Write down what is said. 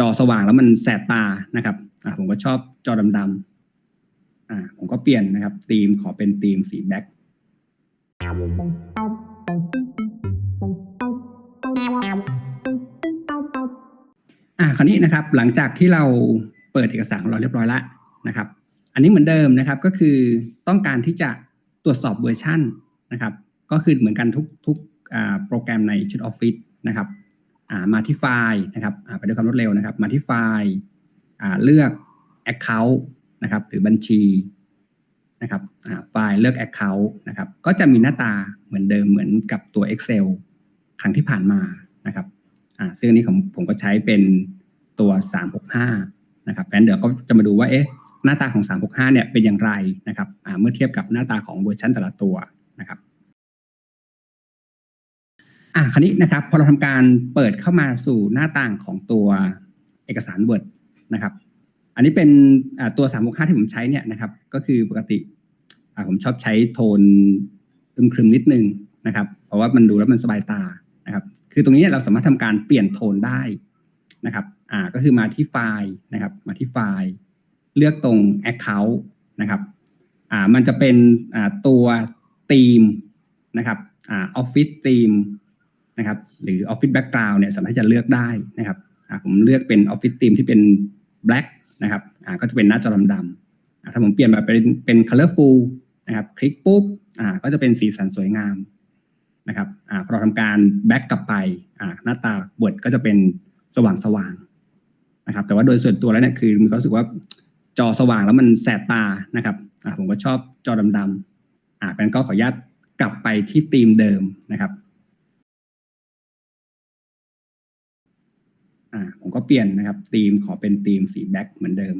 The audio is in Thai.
จอสว่างแล้วมันแสบตานะครับอ่าผมก็ชอบจอดำๆอ่าผมก็เปลี่ยนนะครับธีมขอเป็นธีมสีแบ็คอ่าคราวนี้นะครับหลังจากที่เราเปิดเอกสารของเราเรียบร้อยแล้วนะครับ อันนี้เหมือนเดิมนะครับก็คือต้องการที่จะตรวจสอบเวอร์ชันนะครับ ก็คือเหมือนกันทุกทุกโปรแกรมในชุดออฟฟิศนะครับ มาที่ไฟล์นะครับไปด้วยความรวดเร็วนะครับ มาที่ไฟล์เลือก Account นะครับหรือบัญชีนะครับไฟล์เลือก Account นะครับ ก็จะมีหน้าตาเหมือนเดิมเหมือนกับตัว Excel ครั้งที่ผ่านมานะครับซึ่งอันนี้ผมผมก็ใช้เป็นตัว 365 นะครับงั้นเดี๋ยวก็จะมาดูว่าเอ๊ะหน้าตาของ 365 เนี่ยเป็นอย่างไรนะครับเมื่อเทียบกับหน้าตาของเวอร์ชันแต่ละตัวนะครับ อ่าคราวนี้นะครับ พอเราทำการเปิดเข้ามาสู่หน้าต่างของตัวเอกสาร Word นะครับ อันนี้เป็นอ่าตัว365ที่ผมใช้เนี่ยนะครับ ก็คือปกติผมชอบใช้โทนอึมครึมนิดนึงนะครับ เพราะว่ามันดูแล้วมันสบายตานะครับ คือตรงนี้เราสามารถทำการเปลี่ยนโทนได้นะครับ อ่าก็คือมาที่ไฟล์นะครับ มาที่ไฟล์ เลือกตรง Account นะครับอ่ามันจะเป็นอ่าตัวธีมนะครับอ่า Office Theme นะครับ หรือ Office Background เนี่ยสามารถจะเลือกได้นะครับผมเลือกเป็น Office Theme ที่เป็น Black นะครับก็จะเป็นหน้าจอดำๆอ่าถ้าผมเปลี่ยนมาเป็นเป็น Colorful นะครับ คลิกปุ๊บก็จะเป็นสีสันสวยงามนะครับอพอเราทำการ Back กลับไปหน้าตา Word ก็จะเป็นสว่างๆนะครับ แต่ว่าโดยส่วนตัวแล้วเนี่ยคือมีความรู้สึกว่าจอสว่างแล้วมันแสบตานะครับผมก็ชอบจอดำๆอ่าเป็นก็ขออนุญาตกลับไปที่ธีมเดิมนะครับ อ่าผมก็เปลี่ยนนะครับธีมขอเป็นธีมสีแบ็คเหมือนเดิม